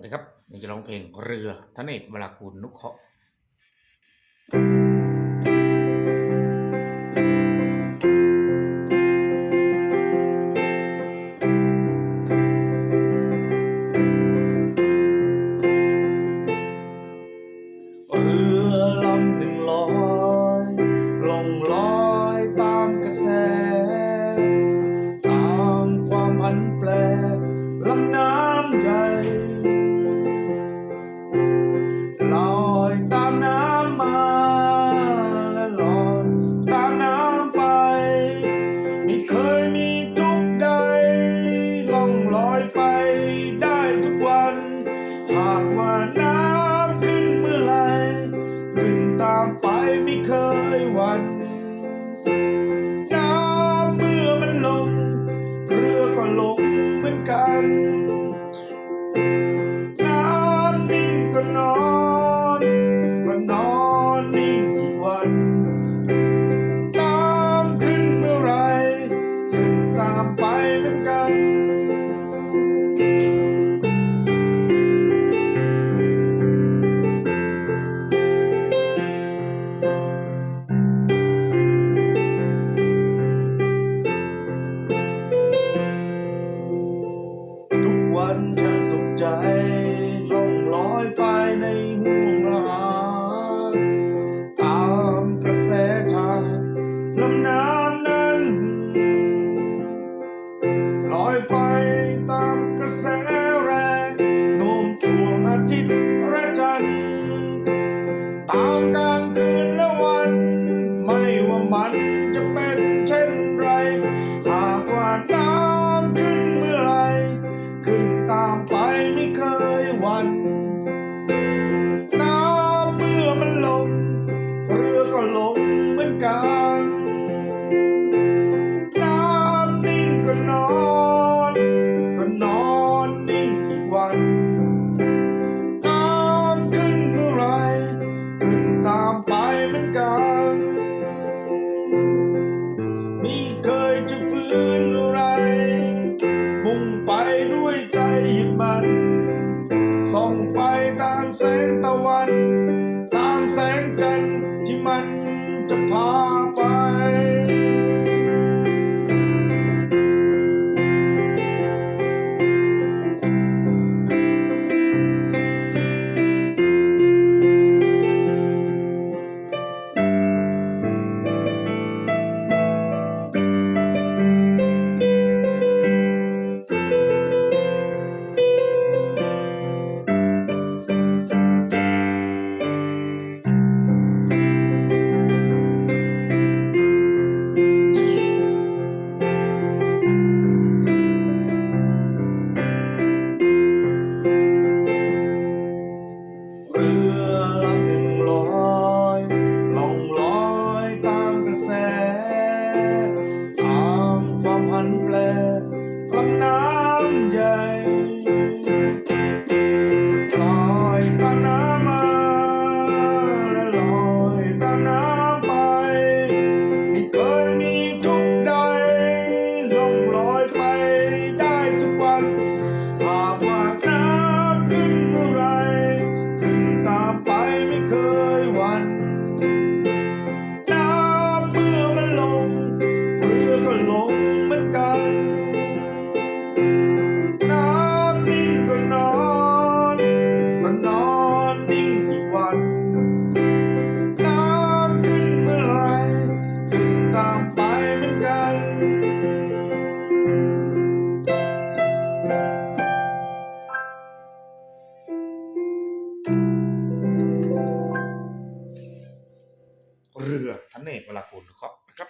วัสดีครับนี่จะร้องเพลงเรือทเนศวลากูลนุเคราะห์าม ตามกลางคืนและวัน ไม่ว่ามันจะเป็นเช่นไร หากว่าน้ำขึ้นเมื่อไร ขึ้นตามไปไม่เคยหวันน้ำเมื่อมันลงเรือก็ลงเหมือนกัน ดมันส่องไปตามแสงตะวัน หากว่าน้ำขึ้นเมื่อไรขึ้นตามไปไม่เคยหวันน้ำเมื่อมันลงเรือก็ลงเหมือนกัน น้ำนิ่งก็นอนก็นอนนิ่งอีกวันน้ำขึ้นเมื่อไรขึ้นตามไปเหมือนกัน เรือทเนศเวลากูลนุเคราะห์นะครับ